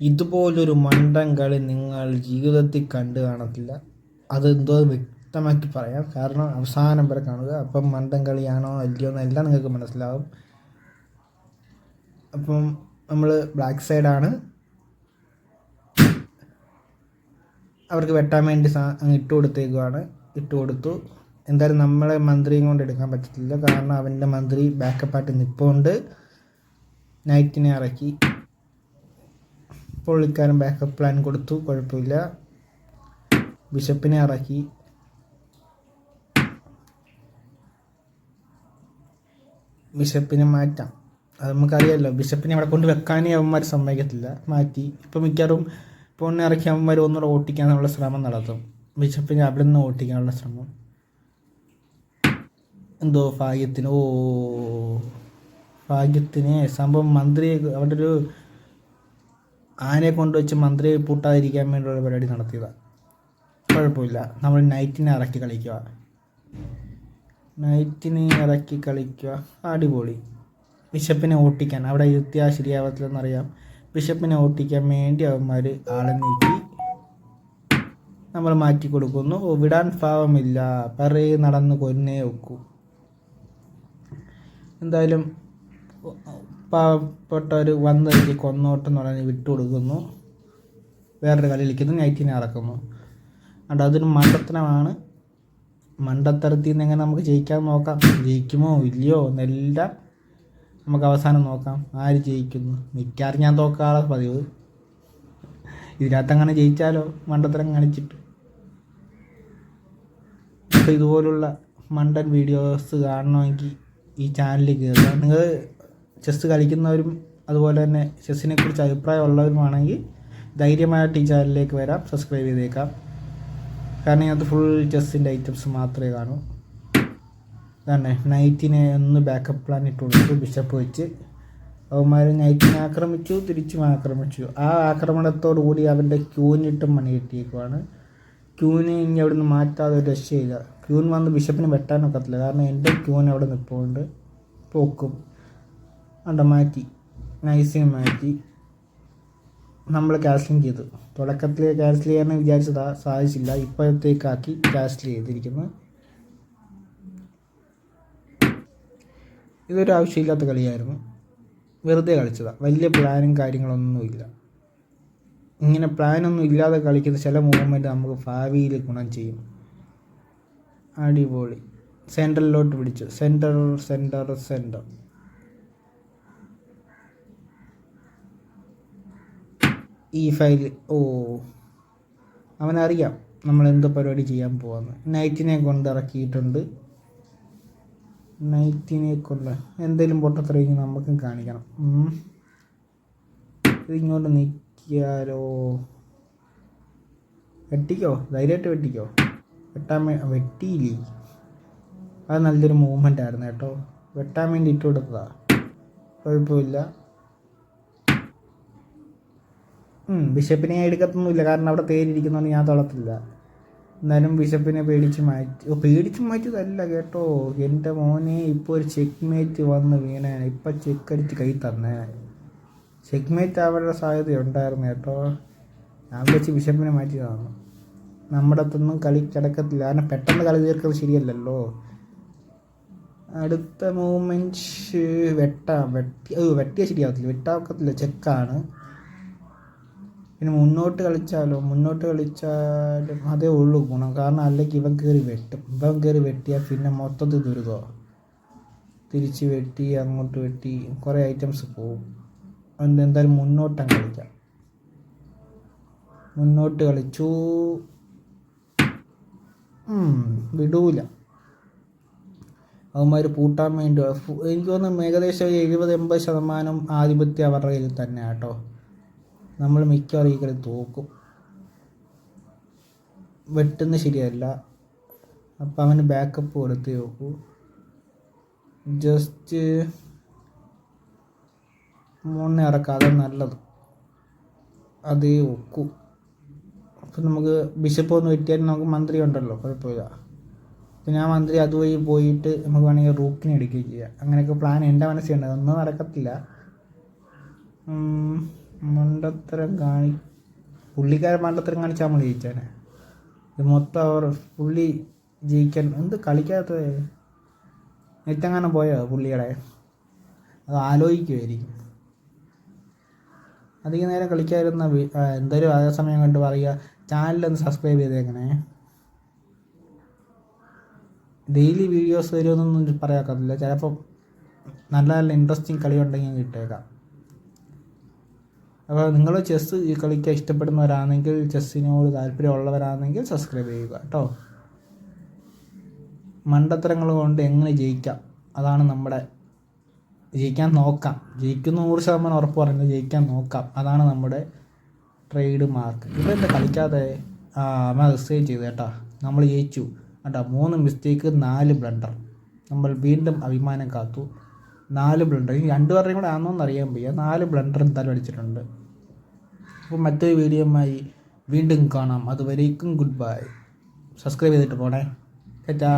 ഇതുപോലൊരു മണ്ടൻ കളി നിങ്ങൾ ജീവിതത്തിൽ കണ്ടു കാണത്തില്ല. അതെന്തോ വ്യക്തമാക്കി പറയാം. കാരണം അവസാനം വരെ കാണുക. അപ്പം മണ്ടൻ കളിയാണോ അല്ലയോ എന്നെല്ലാം നിങ്ങൾക്ക് മനസ്സിലാവും. അപ്പം നമ്മൾ ബ്ലാക്ക് സൈഡാണ് അവർക്ക് വെട്ടാൻ വേണ്ടി സാ ഇട്ട് കൊടുത്തേക്കുവാണ്. ഇട്ട് കൊടുത്തു. എന്തായാലും നമ്മളെ മന്ത്രിയും കൊണ്ട് എടുക്കാൻ പറ്റത്തില്ല. കാരണം അവന്റെ മന്ത്രി ബാക്കപ്പായിട്ട് നിൽപ്പുണ്ട് നൈറ്റിനെ ഇറക്കി. പുള്ളിക്കാരൻ ബാക്കപ്പ് പ്ലാൻ കൊടുത്തു. കുഴപ്പമില്ല. ബിഷപ്പിനെ ഇറക്കി. ബിഷപ്പിനെ മാറ്റാം. അത് നമുക്കറിയാമല്ലോ ബിഷപ്പിനെ അവിടെ കൊണ്ട് വെക്കാനേ അവന്മാർ സമ്മതിക്കത്തില്ല. മാറ്റി. ഇപ്പോൾ മിക്കവാറും പൊണ്ണെ ഇറക്കി അവന്മാർ ഒന്നുകൂടെ ഓട്ടിക്കാനുള്ള ശ്രമം നടത്തും. ബിഷപ്പിനെ അവിടെ നിന്ന് ഓട്ടിക്കാനുള്ള ശ്രമം. എന്തോ ഭാഗ്യത്തിന്. ഓ. ഭാഗ്യത്തിന് സംഭവം മന്ത്രി അവിടെ ഒരു ആനയെ കൊണ്ടുവച്ച് മന്ത്രിയെ പൂട്ടാതിരിക്കാൻ വേണ്ടിയുള്ള പരിപാടി നടത്തിയതാണ് കുഴപ്പമില്ല. നമ്മൾ നൈറ്റിനെ ഇറക്കി കളിക്കുക നൈറ്റിനെ ഇറക്കി കളിക്കുക അടിപൊളി. ബിഷപ്പിനെ ഓട്ടിക്കാൻ. അവിടെ ഇരുത്തിയാൽ ശരിയാവത്തില്ലെന്നറിയാം. ബിഷപ്പിനെ ഓട്ടിക്കാൻ വേണ്ടി അവന്മാർ ആളെ നീക്കി നമ്മൾ മാറ്റി കൊടുക്കുന്നു. ഓ, വിടാൻ ഭാവമില്ല പറയെ നടന്ന് കൊന്നേ വെക്കൂ എന്തായാലും പാവപ്പെട്ടവർ വന്ന് എനിക്ക് കൊന്നോട്ടെന്ന് പറഞ്ഞ് വിട്ടു കൊടുക്കുന്നു വേറൊരു കളി കളിക്കുന്നു. നൈറ്റിനെ ഇറക്കുന്നു അണ്ട് അതൊരു മണ്ടത്തരമാണ്. മണ്ടത്തരത്തിൽ നിന്ന് എങ്ങനെ നമുക്ക് ജയിക്കാൻ നോക്കാം? ജയിക്കുമോ? ഇല്ലയോ? എന്നെല്ലാം നമുക്ക് അവസാനം നോക്കാം. ആര് ജയിക്കുന്നു? മിക്കവാറും ഞാൻ തോക്കാറ് പതിവ്. ഇതിനകത്ത് അങ്ങനെ ജയിച്ചാലോ? മണ്ടത്തരം കാണിച്ചിട്ട്. അപ്പോൾ ഇതുപോലുള്ള മണ്ടൻ വീഡിയോസ് കാണണമെങ്കിൽ ഈ ചാനലിൽ കയറുക നിങ്ങൾ ചെസ്സ് കളിക്കുന്നവരും അതുപോലെ തന്നെ ചെസ്സിനെ കുറിച്ച് അഭിപ്രായമുള്ളവരുമാണെങ്കിൽ ധൈര്യമായിട്ട് ഈ ചാനലിലേക്ക് വരാം. സബ്സ്ക്രൈബ് ചെയ്തേക്കാം. കാരണം ഇതിനകത്ത് ഫുൾ ചെസ്സിന്റെ ഐറ്റംസ് മാത്രമേ കാണൂ. തന്നെ നൈറ്റിനെ ഒന്ന് ബാക്കപ്പ് പ്ലാൻ ഇട്ട് കൊടുത്തു ബിഷപ്പ് വെച്ച്. അവന്മാർ നൈറ്റിനെ ആക്രമിച്ചു തിരിച്ചും ആക്രമിച്ചു. ആ ആക്രമണത്തോടു കൂടി അവന്റെ ക്യൂനിട്ടും മണി കിട്ടിയേക്കുവാണ്. ക്യൂനെ ഇനി അവിടെ നിന്ന് മാറ്റാതെ ഒരു രക്ഷയില്ല. ക്യൂൻ വന്ന് ബിഷപ്പിന് വെട്ടാനൊക്കത്തില്ല. കാരണം എന്റെ ക്യൂൻ അവിടെ നിൽപ്പുണ്ട് പോക്കും. അവിടെ മാറ്റി. നൈസിനെ മാറ്റി. നമ്മൾ ക്യാൻസലിങ് ചെയ്തു. തുടക്കത്തിൽ ക്യാൻസൽ ചെയ്യാൻ വിചാരിച്ചതാ സാധിച്ചില്ല. ഇപ്പോഴത്തേക്കാക്കി ക്യാൻസൽ ചെയ്തിരിക്കുന്നു. ഇതൊരു ആവശ്യമില്ലാത്ത കളിയായിരുന്നു. വെറുതെ കളിച്ചതാണ് വലിയ പ്ലാനും കാര്യങ്ങളൊന്നുമില്ല ഇങ്ങനെ പ്ലാനൊന്നും ഇല്ലാതെ കളിക്കുന്ന ചില മൂവ്മെന്റ് നമുക്ക് ഭാവിയിൽ ഗുണം ചെയ്യും. അടിപൊളി. സെന്ററിലോട്ട് പിടിച്ചു. സെന്റർ സെന്റർ സെന്റർ ഈ ഫയൽ ഓ അവനറിയാം നമ്മൾ എന്ത് പരിപാടി ചെയ്യാൻ പോവാന്ന്. നൈറ്റിനെ കൊണ്ട് ഇറക്കിയിട്ടുണ്ട്. നൈറ്റിനെ കൊണ്ട് എന്തെങ്കിലും പൊട്ടത്തിറങ്ങി നമുക്കും കാണിക്കണം. ഇതിങ്ങോട്ട് നിൽക്കിയാലോ വെട്ടിക്കോ? ധൈര്യമായിട്ട് വെട്ടിക്കോ? വെട്ടാൻ വെട്ടിയില്ലേ? അത് നല്ലൊരു മൂവ്മെന്റ് ആയിരുന്നു കേട്ടോ. വെട്ടാൻ വേണ്ടി ഇട്ട് കൊടുത്തതാണ് കുഴപ്പമില്ല. ബിഷപ്പിനെ എടുക്കത്തൊന്നുമില്ല. കാരണം അവിടെ തേരിയിരിക്കുന്നതുകൊണ്ട് ഞാൻ തൊളത്തില്ല എന്നാലും ബിഷപ്പിനെ പേടിച്ച് മാറ്റി ഓ പേടിച്ച് മാറ്റിയതല്ല കേട്ടോ. എന്റെ മോനെ ഇപ്പോൾ ഒരു ചെക്ക് മേറ്റ് വന്ന് വീണേനെ. ഇപ്പം ചെക്ക് അടിച്ച് കൈ തന്നേ. ചെക്ക് മേറ്റ് ആവേണ്ട സാധ്യത ഉണ്ടായിരുന്നു കേട്ടോ. ഞാൻ വെച്ച് ബിഷപ്പിനെ മാറ്റിയതാണ്. നമ്മുടെ അടുത്തൊന്നും കളി കിടക്കത്തില്ല. കാരണം പെട്ടെന്ന് കളി തീർക്കുന്നത് ശരിയല്ലല്ലോ. അടുത്ത മൂവ്മെന്റ് വെട്ടാം. വെട്ടി വെട്ടിയാൽ ശരിയാവത്തില്ല. വെട്ടാക്കത്തില്ല. ചെക്കാണ് പിന്നെ മുന്നോട്ട് കളിച്ചാലോ? മുന്നോട്ട് കളിച്ചാലും അതേ ഉള്ളൂ ഗുണം. കാരണം അല്ലെങ്കിൽ ഇവൻ കയറി വെട്ടും. ഇവൻ കയറി വെട്ടിയാൽ പിന്നെ മൊത്തത്തിൽ ദുരിതമാണ് തിരിച്ച് വെട്ടി അങ്ങോട്ട് വെട്ടി കുറേ ഐറ്റംസ് പോവും. അതുകൊണ്ട് എന്തായാലും മുന്നോട്ടങ്ങ് കളിക്കാം. മുന്നോട്ട് കളിച്ചു. വിടൂല. അവന്മാർ പൂട്ടാൻ വേണ്ടി എനിക്ക് തോന്നുന്നു ഏകദേശം എഴുപത് എൺപത് ശതമാനം ആധിപത്യം അവരുടെ കയ്യിൽ തന്നെ കേട്ടോ. നമ്മൾ മിക്കവാറും ഈ കളി തോക്കും. വെട്ടുന്ന ശരിയല്ല. അപ്പം അവന് ബാക്കപ്പ് കൊടുത്ത് നോക്കൂ ജസ്റ്റ് മുന്നേ ഇറക്കാതെ നല്ലത്. അത് ഒക്കൂ. അപ്പം നമുക്ക് ബിഷപ്പ് ഒന്ന് വെട്ടിയാൽ നമുക്ക് മന്ത്രി ഉണ്ടല്ലോ കുഴപ്പമില്ല. പിന്നെ ആ മന്ത്രി അതുവഴി പോയിട്ട് നമുക്ക് വേണമെങ്കിൽ റൂക്കിനെ എടുക്കുകയും ചെയ്യാം. അങ്ങനെയൊക്കെ പ്ലാൻ എന്റെ മനസ്സിലുണ്ട്. അതൊന്നും നടക്കത്തില്ല. മണ്ടത്തരം കാണി പുള്ളിക്കാരൻ മണ്ടത്തരം കാണിച്ചാൽ നമ്മൾ ജയിച്ചാനെ. ഇത് മൊത്തം അവർ പുള്ളി ജയിക്കാൻ എന്ത് കളിക്കാത്ത നെറ്റങ്ങനെ പോയോ പുള്ളിയുടെ? അത് ആലോചിക്കുമായിരിക്കും അധികം നേരം കളിക്കാതിരുന്ന എന്തായാലും അതേ സമയം കണ്ട് പറയുക ചാനലൊന്ന് സബ്സ്ക്രൈബ് ചെയ്തേക്കണേ. ഡെയിലി വീഡിയോസ് വരുമെന്നൊന്നും പറയാക്കത്തില്ല ചിലപ്പം നല്ല നല്ല ഇൻട്രസ്റ്റിംഗ് കളി ഉണ്ടെങ്കിൽ അങ്ങ് ഇട്ടേക്കാം അപ്പോൾ നിങ്ങൾ ചെസ്സ് കളിക്കാൻ ഇഷ്ടപ്പെടുന്നവരാണെങ്കിൽ ചെസ്സിനോട് താല്പര്യമുള്ളവരാണെങ്കിൽ സബ്സ്ക്രൈബ് ചെയ്യുക കേട്ടോ. മണ്ടത്തരങ്ങൾ കൊണ്ട് എങ്ങനെ ജയിക്കാം? അതാണ് നമ്മുടെ ജയിക്കാൻ നോക്കാം. ജയിക്കുന്ന നൂറ് ശതമാനം ഉറപ്പ് പറയുന്നത് ജയിക്കാൻ നോക്കാം. അതാണ് നമ്മുടെ ട്രേഡ് മാർക്ക് ഇപ്പോൾ എന്താ കളിക്കാതെ റിസൈൻ ചെയ്തു കേട്ടോ. നമ്മൾ ജയിച്ചു. കേട്ടോ മൂന്ന് മിസ്റ്റേക്ക് നാല് ബ്ലണ്ടർ നമ്മൾ വീണ്ടും അഭിമാനം കാത്തു. നാല് ബ്ലണ്ടർ ഈ രണ്ട് പേരുടെയും കൂടെ ആണോന്ന് അറിയാൻ വയ്യ. നാല് ബ്ലണ്ടർ എന്തായാലും അടിച്ചിട്ടുണ്ട്. അപ്പോൾ മറ്റൊരു വീഡിയോയുമായി വീണ്ടും കാണാം. അതുവരേക്കും ഗുഡ് ബൈ സബ്സ്ക്രൈബ് ചെയ്തിട്ട് പോണേ. ചേച്ചാ